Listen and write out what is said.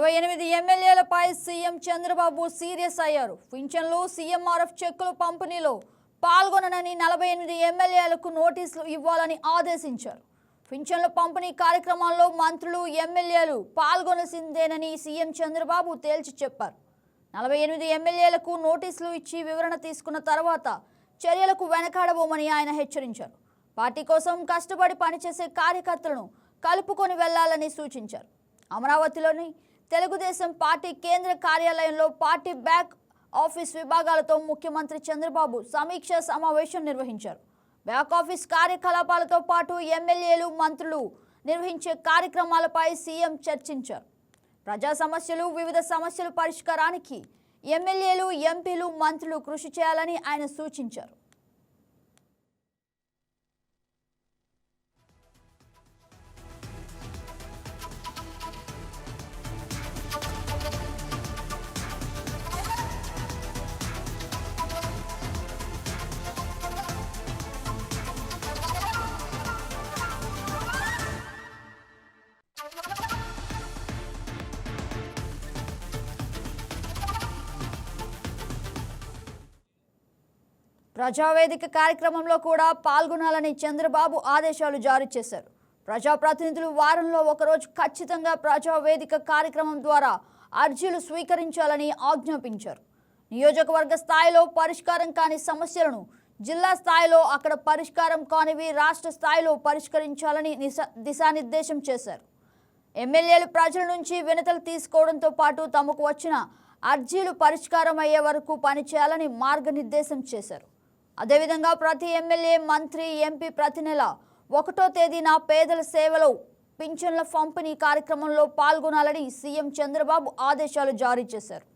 ఇరవై ఎనిమిది ఎమ్మెల్యేలపై CM Chandrababu serious అయ్యారు. పింఛన్లు సీఎంఆర్ఎఫ్ చెక్కులు పంపిణీలో పాల్గొననని నలభై ఎనిమిది ఎమ్మెల్యేలకు నోటీసులు ఇవ్వాలని ఆదేశించారు. పింఛన్ల పంపిణీ కార్యక్రమాల్లో మంత్రులు ఎమ్మెల్యేలు పాల్గొనసిందేనని సీఎం చంద్రబాబు తేల్చి చెప్పారు. నలభై ఎనిమిది ఎమ్మెల్యేలకు నోటీసులు ఇచ్చి వివరణ తీసుకున్న తర్వాత చర్యలకు వెనకాడబోమని ఆయన హెచ్చరించారు. పార్టీ కోసం కష్టపడి పనిచేసే కార్యకర్తలను కలుపుకొని వెళ్ళాలని సూచించారు. అమరావతిలోని తెలుగుదేశం పార్టీ కేంద్ర కార్యాలయంలో పార్టీ బ్యాక్ ఆఫీస్ విభాగాలతో ముఖ్యమంత్రి చంద్రబాబు సమీక్ష సమావేశం నిర్వహించారు. బ్యాక్ ఆఫీస్ కార్యకలాపాలతో పాటు ఎమ్మెల్యేలు మంత్రులు నిర్వహించే కార్యక్రమాలపై సీఎం చర్చించారు. ప్రజా సమస్యలు వివిధ సమస్యల పరిష్కారానికి ఎమ్మెల్యేలు ఎంపీలు మంత్రులు కృషి చేయాలని ఆయన సూచించారు. ప్రజావేదిక కార్యక్రమంలో కూడా పాల్గొనాలని చంద్రబాబు ఆదేశాలు జారీ చేశారు. ప్రజాప్రతినిధులు వారంలో ఒకరోజు ఖచ్చితంగా ప్రజావేదిక కార్యక్రమం ద్వారా అర్జీలు స్వీకరించాలని ఆజ్ఞాపించారు. నియోజకవర్గ స్థాయిలో పరిష్కారం కాని సమస్యలను జిల్లా స్థాయిలో అక్కడ పరిష్కారం కానివి రాష్ట్ర స్థాయిలో పరిష్కరించాలని దిశానిర్దేశం చేశారు. ఎమ్మెల్యేలు ప్రజల నుంచి వినతలు తీసుకోవడంతో పాటు తమకు వచ్చిన అర్జీలు పరిష్కారం అయ్యే వరకు పనిచేయాలని మార్గనిర్దేశం చేశారు. అదేవిధంగా ప్రతి ఎమ్మెల్యే మంత్రి ఎంపీ ప్రతి నెల ఒకటో తేదీన పేదల సేవలో పింఛన్ల పంపిణీ కార్యక్రమంలో పాల్గొనాలని సీఎం చంద్రబాబు ఆదేశాలు జారీ చేశారు.